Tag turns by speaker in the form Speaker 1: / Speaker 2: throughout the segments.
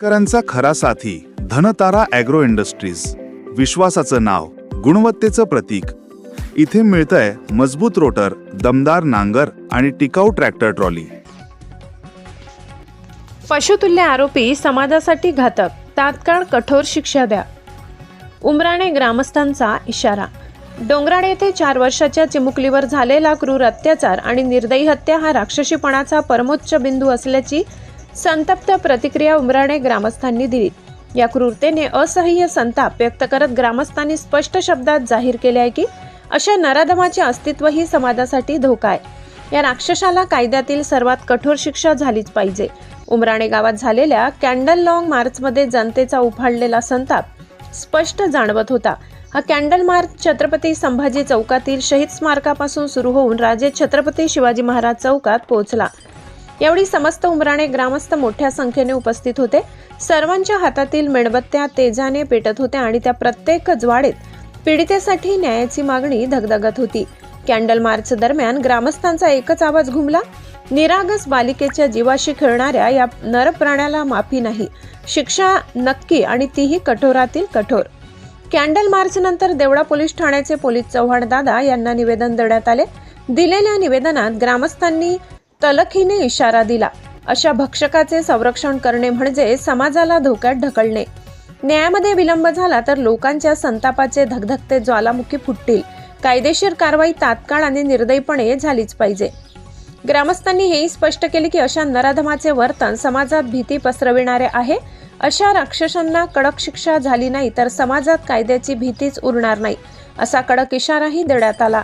Speaker 1: शेतकऱ्यांचा खरा साथी धनतारा ॲग्रो इंडस्ट्रीज. विश्वासाचं नाव गुणवत्तेचं प्रतीक. इथे मिळतंय मजबूत रोटर दमदार नांगर आणि टिकाऊ ट्रॅक्टर ट्रॉली.
Speaker 2: पशुतुल्य आरोपी समाजासाठी घातक तात्काळ कठोर शिक्षा द्या. उमराणे ग्रामस्थांचा इशारा. डोंगराळे येथे चार वर्षाच्या चिमुकलीवर झालेला क्रूर अत्याचार आणि निर्दयी हत्या हा राक्षसीपणाचा परमोच्च बिंदू असल्याची संतप्त प्रतिक्रिया उमराणे ग्रामस्थांनी दिली या क्रूरतेने असह्य संताप व्यक्त करत ग्रामस्थांनी स्पष्ट शब्दात जाहीर केले आहे की अशा नराधमाचे अस्तित्व ही समाजासाठी धोका आहे. या राक्षसाला कायद्यातील सर्वात कठोर शिक्षा झालीच पाहिजे. उमराणे गावात झालेल्या कॅन्डल लॉंग मार्चमध्ये जनतेचा उफाळलेला संताप स्पष्ट जाणवत होता. हा कॅन्डल मार्च छत्रपती संभाजी चौकातील शहीद स्मारकापासून सुरू होऊन राजे छत्रपती शिवाजी महाराज चौकात पोहोचला. यावेळी समस्त उमराणे ग्रामस्थ मोठ्या संख्येने उपस्थित होते. सर्वांच्या हातातील मेणबत्त्या तेजाने पेटत होत्या आणि त्या प्रत्येक ज्वाळेत पीडितेसाठी न्यायाची मागणी धगधगत होती. कॅन्डल मार्च दरम्यान ग्रामस्थांचा एकच आवाज घुमला. निरागस बालिकेच्या जीवाशी खेळणाऱ्या या नरप्राण्याला माफी नाही. शिक्षा नक्की आणि तीही कठोरातील कठोर. कॅन्डल मार्च नंतर देवळा पोलीस ठाण्याचे पोलीस चव्हाण दादा यांना निवेदन देण्यात आले. दिलेल्या निवेदनात ग्रामस्थांनी तलखीने इशारा दिला. अशा भक्षकाचे संरक्षण करणे म्हणजे समाजाला धोक्यात ढकलणे. न्यायामध्ये विलंब झाला तर लोकांच्या संतापाचे धगधगते ज्वालामुखी फुटतील. कायदेशीर कारवाई तात्काळ आणि निर्दयीपणे झालीच पाहिजे. ग्रामस्थांनी हेही स्पष्ट केले की अशा नराधमाचे वर्तन समाजात भीती पसरविणारे आहे. अशा राक्षसांना कडक शिक्षा झाली नाही तर समाजात कायद्याची भीतीच उरणार नाही. असा कडक इशाराही देण्यात आला.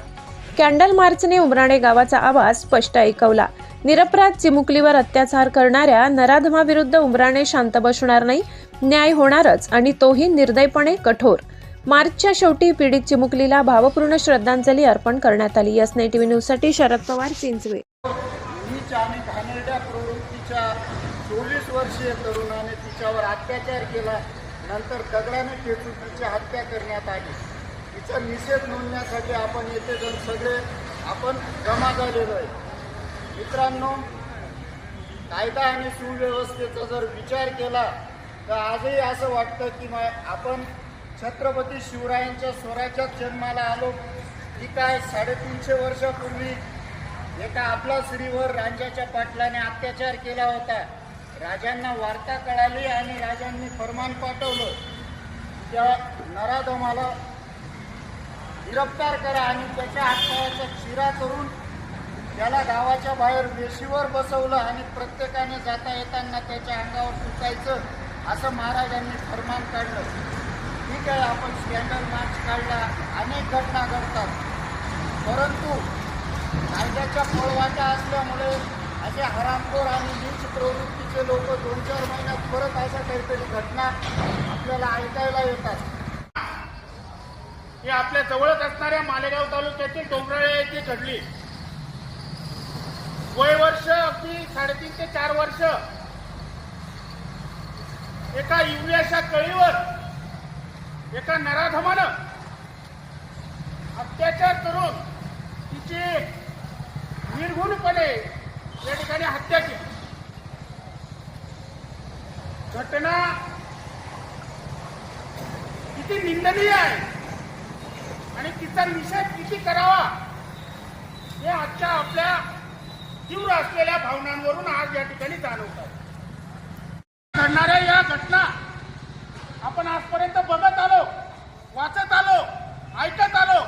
Speaker 2: कॅन्डल मार्चने उमराणे गावाचा आवाज स्पष्ट ऐकवला. निरपराध चिमुकलीवर अत्याचार करणाऱ्या नराधमाविरुद्ध उमराणे शांत बसणार नाही न्याय होणारच आणि तोही निर्दयपणे कठोर. मार्चच्या शेवटी पीडित चिमुकलीला भावपूर्ण श्रद्धांजली अर्पण करण्यात आली. एस नाईन टीव्ही न्यूजसाठी शरद पवार चिंचवे.
Speaker 3: चोवीस वर्षीय तरुणाने तिच्यावर अत्याचार केला. नंतर दगडाने ठेचून तिची हत्या करण्यात आली. तिचा निषेध नोंदण्यासाठी आपण येथे जण सगळे आपण जमा झालेलो आहे. मित्रांनो कायदा आणि सुव्यवस्थेचा जर विचार केला तर आजही असं वाटतं की आपण छत्रपती शिवरायांच्या स्वराज्यात जन्माला आलो. की काय साडेतीनशे वर्षापूर्वी एका आपला श्रीवर राजाच्या पाटलाने अत्याचार केला होता. राजांना वार्ता कळाली आणि राजांनी फरमान पाठवलं. त्या नराधमाला गिरफ्तार करा आणि त्याच्या हातपायाचा चिरा करून त्याला गावाच्या बाहेर वेशीवर बसवलं आणि प्रत्येकाने जाता येताना त्याच्या अंगावर सुटायचं असं महाराजांनी फरमान काढलं. ठीक आहे आपण स्कॅन्डल मार्च काढला. अनेक घटना घडतात. परंतु कायद्याच्या पळवाटा असल्यामुळे असे हरामखोर आणि नीच प्रवृत्तीचे लोक दोन चार महिन्यात परत अशा काहीतरी घटना आपल्याला ऐकायला येतात.
Speaker 4: ही आपल्या जवळच असणाऱ्या मालेगाव तालुक्यातील डोंगराळे येथे घडली. वय वर्ष अगदी साडेतीन ते चार वर्ष. एका युरियाच्या कळीवर एका नराधमानं अत्याचार करून तिची निर्घुणपणे या ठिकाणी हत्या केली. घटना किती निंदनीय आहे. आणि तिचा निषेध किती करावा? हे आजच्या आपल्या तीव्र असलेल्या भावनांवरून आज या ठिकाणी जाणवतात. घडणाऱ्या या घटना आपण आजपर्यंत बघत आलो वाचत आलो ऐकत आलो.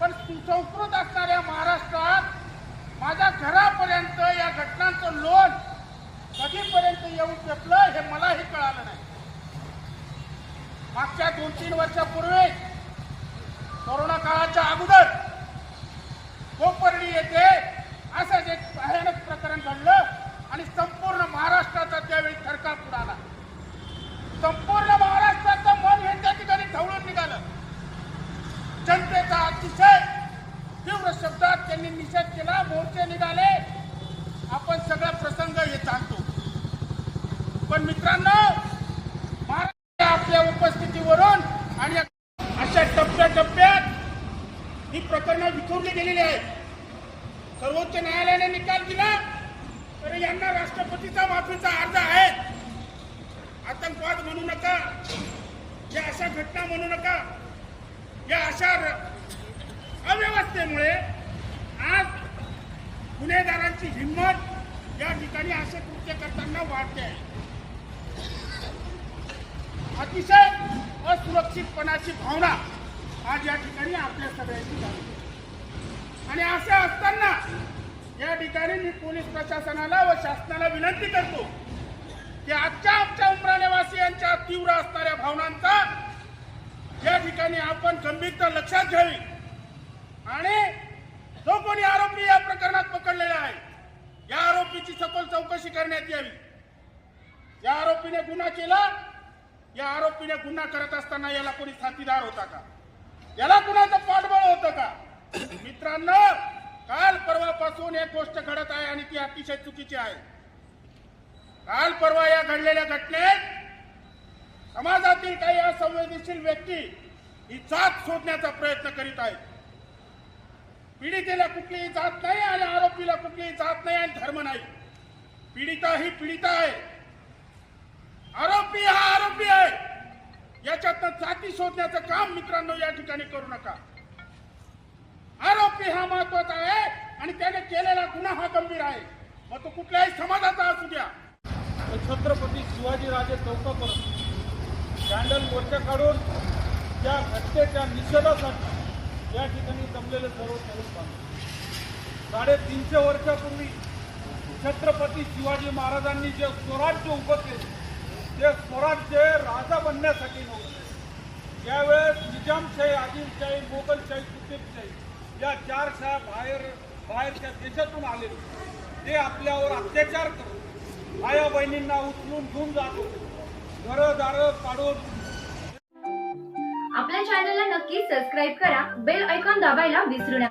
Speaker 4: पण सुसंस्कृत असणाऱ्या महाराष्ट्रात माझ्या घरापर्यंत या घटनांचं लोन कधीपर्यंत येऊ शकलं हे मलाही कळालं नाही. मागच्या दोन तीन वर्षापूर्वी कोरोना काळाच्या अगोदर कोपर्डी येथे असंच एक भयानक प्रकरण घडलं आणि संपूर्ण महाराष्ट्राचा त्यावेळी थरकाप उडाला संपूर्ण महाराष्ट्राचं मन हे त्या ठिकाणी ढवळून निघालं. जनतेचा अतिशय तीव्र शब्दात त्यांनी निषेध केला मोर्चे निघाले. आपण सगळा प्रसंग हे सांगतो पण मित्रांनो सर्वोच्च न्यायालयाने निकाल दिला तर यांना राष्ट्रपतीचा माफीचा अर्ज आहे. आतंकवाद म्हणू नका या अशा घटना म्हणू नका. या अशा अव्यवस्थेमुळे आज गुन्हेगारांची हिंमत या ठिकाणी असे कृत्य करताना वाढते. आहे अतिशय असुरक्षितपणाची भावना आज या ठिकाणी आपल्या सगळ्यांची झाली आणि असं असताना या ठिकाणी मी पोलीस प्रशासनाला व शासनाला विनंती करतो की आजच्या आमच्या उमराणेवासियांच्या तीव्र असणाऱ्या भावनांचा या ठिकाणी आपण गंभीरता लक्षात घ्यावी. आणि जो कोणी आरोपी या प्रकरणात पकडलेला आहे या आरोपीची सखोल चौकशी करण्यात यावी. या आरोपीने गुन्हा केला या आरोपीने गुन्हा करत असताना याला कोणी साथीदार होता का? याला कुणाचं पाठबळ होतं का? मित्रांनो काल परवापासून एक गोष्ट घडत आहे आणि ती अतिशय चुकीची आहे. काल परवा या घडलेल्या घटनेत समाजातील काही असंवेदनशील व्यक्ती ही जात शोधण्याचा प्रयत्न करीत आहेत. पीडितेला कुठलीही जात नाही आणि आरोपीला कुठलीही जात नाही आणि धर्म नाही. पीडिता ही पीडिता आहे. आरोपी हा आरोपी आहे. याच्यातनं जाती शोधण्याचं काम मित्रांनो या ठिकाणी करू नका. आरोपी हा महत्त्वाचा आहे आणि त्याने केलेला गुन्हा हा गंभीर आहे. मग तो कुठल्याही समाजाचा असू द्या.
Speaker 5: छत्रपती शिवाजीराजे चौकापर्यंत कॅन्डल मोर्चा काढून त्या घटनेच्या निषेधासाठी या ठिकाणी जमलेले सर्व तरुण बांधव. साडेतीनशे वर्षापूर्वी छत्रपती शिवाजी महाराजांनी जे स्वराज्य उभं केले ते स्वराज्य राजा बनण्यासाठी नव्हते. त्यावेळेस निजामशाही आदिलशाही मोगलशाही कुतुबशाही या चार शाळा बाहेर बाहेरच्या देशातून आलेले ते आपल्यावर अत्याचार करतो आया बहिणींना उचलून घेऊन जातो. होते घरं दारं पाडून.
Speaker 6: आपल्या चॅनलला नक्की सबस्क्राईब करा. बेल ऐकॉन दाबायला विसरू नका.